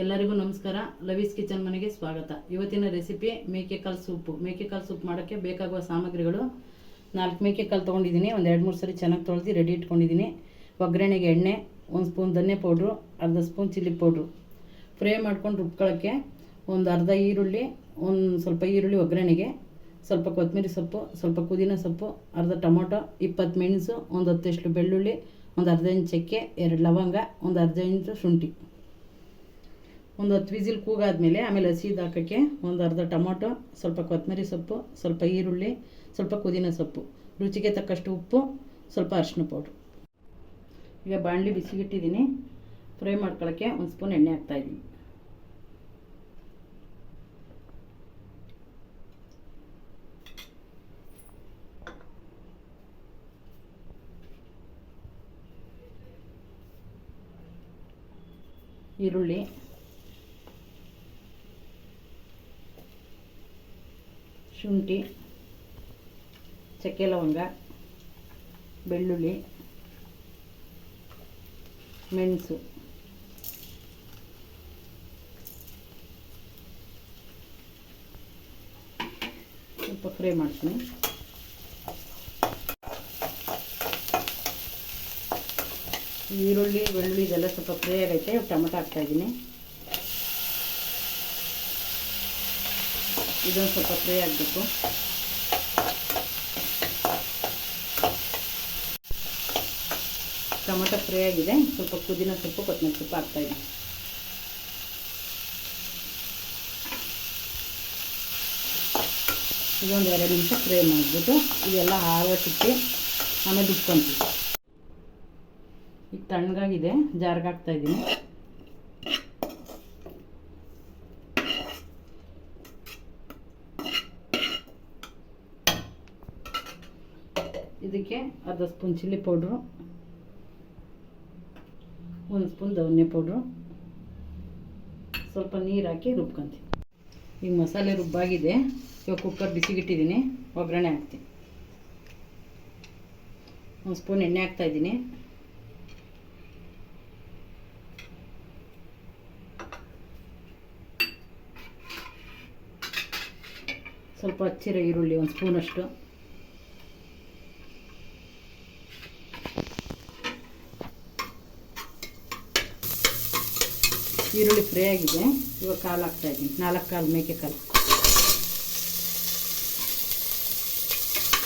ಎಲ್ಲರಿಗೂ ನಮಸ್ಕಾರ. ಲವೀಸ್ ಕಿಚನ್ ಮನೆಗೆ ಸ್ವಾಗತ. ಇವತ್ತಿನ ರೆಸಿಪಿ ಮೇಕೆಕಾಳು ಸೂಪು. ಮೇಕೆಕಾಳು ಸೂಪ್ ಮಾಡೋಕ್ಕೆ ಬೇಕಾಗುವ ಸಾಮಗ್ರಿಗಳು ನಾಲ್ಕು ಮೇಕೆಕಾಳು ತೊಗೊಂಡಿದ್ದೀನಿ. ಒಂದು ಎರಡು ಮೂರು ಸರಿ ಚೆನ್ನಾಗಿ ತೊಳೆದು ರೆಡಿ ಇಟ್ಕೊಂಡಿದ್ದೀನಿ. ಒಗ್ಗರಣೆಗೆ ಎಣ್ಣೆ, ಒಂದು ಸ್ಪೂನ್ ಧನ್ಯ ಪೌಡ್ರು, ಅರ್ಧ ಸ್ಪೂನ್ ಚಿಲ್ಲಿ ಪೌಡ್ರು. ಫ್ರೈ ಮಾಡ್ಕೊಂಡು ರುಬ್ಕೊಳ್ಳೋಕ್ಕೆ ಒಂದು ಅರ್ಧ ಈರುಳ್ಳಿ, ಒಂದು ಸ್ವಲ್ಪ ಈರುಳ್ಳಿ ಒಗ್ಗರಣೆಗೆ, ಸ್ವಲ್ಪ ಕೊತ್ತಂಬರಿ ಸೊಪ್ಪು, ಸ್ವಲ್ಪ ಪುದೀನ ಸೊಪ್ಪು, ಅರ್ಧ ಟೊಮೊಟೊ, ಇಪ್ಪತ್ತು ಮೆಣಸು, ಒಂದು ಹತ್ತಷ್ಟು ಬೆಳ್ಳುಳ್ಳಿ, ಒಂದು ಅರ್ಧ ಇಂಚು ಚಕ್ಕೆ, ಎರಡು ಲವಂಗ, ಒಂದು ಅರ್ಧ ಇಂಚು ಶುಂಠಿ. ಒಂದು ಹತ್ತು ವಿಸಿಲ್ ಕೂಗಾದ್ಮೇಲೆ ಆಮೇಲೆ ಹಸಿದು ಹಾಕೋಕ್ಕೆ ಒಂದು ಅರ್ಧ ಟೊಮೊಟೊ, ಸ್ವಲ್ಪ ಕೊತ್ತಂಬರಿ ಸೊಪ್ಪು, ಸ್ವಲ್ಪ ಈರುಳ್ಳಿ, ಸ್ವಲ್ಪ ಪುದೀನ ಸೊಪ್ಪು, ರುಚಿಗೆ ತಕ್ಕಷ್ಟು ಉಪ್ಪು, ಸ್ವಲ್ಪ ಅರಿಶಿನ ಪೌಡ್ರು. ಈಗ ಬಾಣಲಿ ಬಿಸಿಗಿಟ್ಟಿದ್ದೀನಿ. ಫ್ರೈ ಮಾಡ್ಕೊಳ್ಳೋಕ್ಕೆ ಒಂದು ಸ್ಪೂನ್ ಎಣ್ಣೆ ಹಾಕ್ತಾಯಿದ್ದೀನಿ ಈರುಳ್ಳಿ. ಶುಂಠಿ, ಚಕ್ಕೆ ಲವಂಗ, ಬೆಳ್ಳುಳ್ಳಿ, ಮೆಣಸು. ಸ್ವಲ್ಪ ಫ್ರೈ ಮಾಡ್ತೀನಿ. ಈರುಳ್ಳಿ, ಬೆಳ್ಳುಳ್ಳಿ ಇದೆಲ್ಲ ಸ್ವಲ್ಪ ಫ್ರೈ ಆಗೈತೆ, ಟೊಮೆಟೊ ಹಾಕ್ತಾಯಿದ್ದೀನಿ ಇದೊಂದು ಸ್ವಲ್ಪ ಫ್ರೈ ಆಗಬೇಕು ಟೊಮೆಟೊ ಫ್ರೈ ಆಗಿದೆ. ಸ್ವಲ್ಪ ಪುದೀನ ಸೊಪ್ಪು ಕೊತ್ತಂಬರಿ ಸೊಪ್ಪು ಹಾಕ್ತಾಯಿದೆ ಇದೊಂದು ಎರಡು ನಿಮಿಷ ಫ್ರೈ ಮಾಡಿಬಿಟ್ಟು ಇದೆಲ್ಲ ಹಾರಟ್ಟಿಟ್ಟು ಆಮೇಲೆ ಇಟ್ಕೊತೀವಿ ಈಗ ತಣ್ಣಗಾಗಿದೆ, ಜಾರ್ಗೆ ಹಾಕ್ತಾಯಿದ್ದೀನಿ ಇದಕ್ಕೆ ಅರ್ಧ ಸ್ಪೂನ್ ಚಿಲ್ಲಿ ಪೌಡ್ರು, ಒಂದು ಸ್ಪೂನ್ ಧನ್ಯ ಪೌಡ್ರು, ಸ್ವಲ್ಪ ನೀರು ಹಾಕಿ ರುಬ್ಕೊಂತೀನಿ. ಈಗ ಮಸಾಲೆ ರುಬ್ಬಾಗಿದೆ. ಇವಾಗ ಕುಕ್ಕರ್ ಬಿಸಿಗಿಟ್ಟಿದ್ದೀನಿ. ಒಗ್ಗರಣೆ ಹಾಕ್ತೀನಿ. ಒಂದು ಸ್ಪೂನ್ ಎಣ್ಣೆ ಹಾಕ್ತಾಯಿದ್ದೀನಿ ಸ್ವಲ್ಪ ಹಚ್ಚಿರೋ ಈರುಳ್ಳಿ ಒಂದು ಸ್ಪೂನಷ್ಟು. ಈರುಳ್ಳಿ ಫ್ರೈ ಆಗಿದೆ. ಇವಾಗ ಕಾಲು ಹಾಕ್ತಾ ಇದ್ದೀನಿ. ನಾಲ್ಕು ಕಾಲು ಮೇಕೆ ಕಾಲು.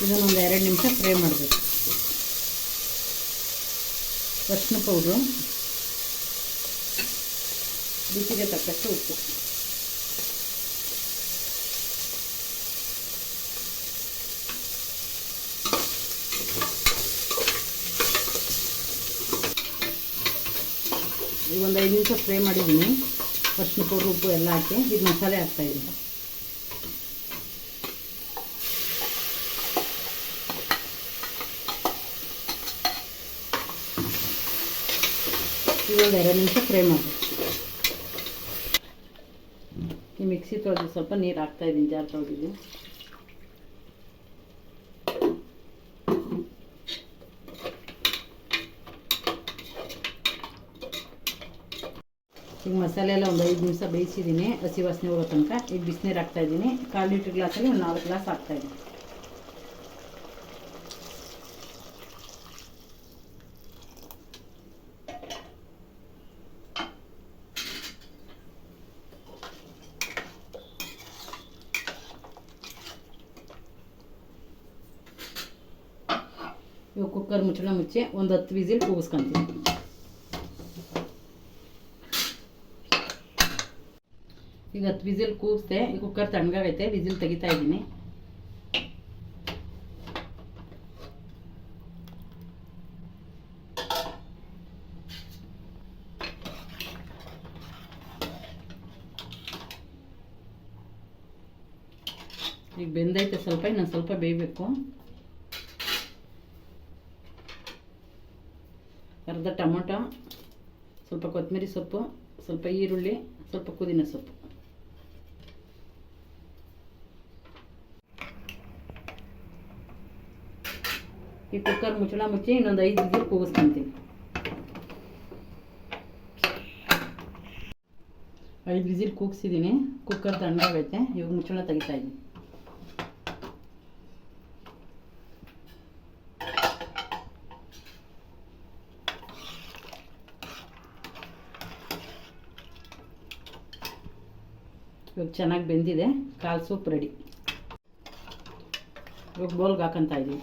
ಇದನ್ನೊಂದು ಎರಡು ನಿಮಿಷ ಫ್ರೈ ಮಾಡಬೇಕು. ಅರ್ಶಿನ ಪೌಡ್ರು. ರುಚಿಗೆ ತಕ್ಕಷ್ಟು ಉಪ್ಪು. ಈಗ ಒಂದು ಐದು ನಿಮಿಷ ಫ್ರೈ ಮಾಡಿದ್ದೀನಿ. ಫಸ್ಟ್ ಪೌಡ್ರ್, ಉಪ್ಪು ಎಲ್ಲ ಹಾಕಿ ಇದು ಮಸಾಲೆ ಹಾಕ್ತಾಯಿದ್ದೀನಿ ಈಗ ಒಂದು ಎರಡು ನಿಮಿಷ ಫ್ರೈ ಮಾಡಿ. ಈ ಮಿಕ್ಸಿ ತೊಳೆದು ಸ್ವಲ್ಪ ನೀರು ಹಾಕ್ತಾಯಿದ್ದೀನಿ ಜಾರ್ ತೊಳೆದಿದ್ದು ಈಗ ಮಸಾಲೆ ಎಲ್ಲ ಒಂದು ಐದು ನಿಮಿಷ ಬೇಯಿಸಿದ್ದೀನಿ ಹಸಿ ವಾಸನೆ ಹೋಗೋ ತನಕ. ಈಗ ಬಿಸಿನೀರು ಹಾಕ್ತಾಯಿದ್ದೀನಿ ಕಾಲು ಲೀಟ್ರ್ ಗ್ಲಾಸಲ್ಲಿ ಒಂದು ನಾಲ್ಕು ಗ್ಲಾಸ್ ಹಾಕ್ತಾಯಿದ್ದೀನಿ ಇವಾಗ ಕುಕ್ಕರ್ ಮುಚ್ಚಳ ಮುಚ್ಚಿ ಒಂದು ಹತ್ತು ವಿಸಿಲ್ ಕೂಗಿಸ್ಕೊಂತೀನಿ. ಈಗ ಹತ್ತು ವಿಸಿಲ್ ಕೂಗಿಸ್ದೆ, ಈ ಕುಕ್ಕರ್ ತಣ್ಣಗಾಗೈತೆ, ವಿಸಿಲ್ ತೆಗಿತಾ ಇದ್ದೀನಿ. ಈಗ ಬೆಂದೈತೆ ಸ್ವಲ್ಪ, ಇನ್ನೊಂದು ಸ್ವಲ್ಪ ಬೇಯಬೇಕು. ಅರ್ಧ ಟೊಮೊಟೊ, ಸ್ವಲ್ಪ ಕೊತ್ತಂಬರಿ ಸೊಪ್ಪು, ಸ್ವಲ್ಪ ಈರುಳ್ಳಿ, ಸ್ವಲ್ಪ ಪುದೀನ ಸೊಪ್ಪು. ಈ ಕುಕ್ಕರ್ ಮುಚ್ಚಳ ಮುಚ್ಚಿ ಇನ್ನೊಂದು ಐದು ವಿಸಿಲ್ ಕೂಗಿಸ್ಕೊಂತೀನಿ ಐದು ವಿಸಿಲ್ ಕೂಗಿಸಿದ್ದೀನಿ ಕುಕ್ಕರ್ ತಣ್ಣಗಾಗೈತೆ. ಇವಾಗ ಮುಚ್ಚಳ ತೆಗಿತಾ ಇದ್ದೀನಿ. ಇವಾಗ ಚೆನ್ನಾಗಿ ಬೆಂದಿದೆ. ಕಾಲು ಸೂಪ್ ರೆಡಿ. ಇವಾಗ ಬೋಲ್ಗೆ ಹಾಕೊಂತ ಇದ್ದೀವಿ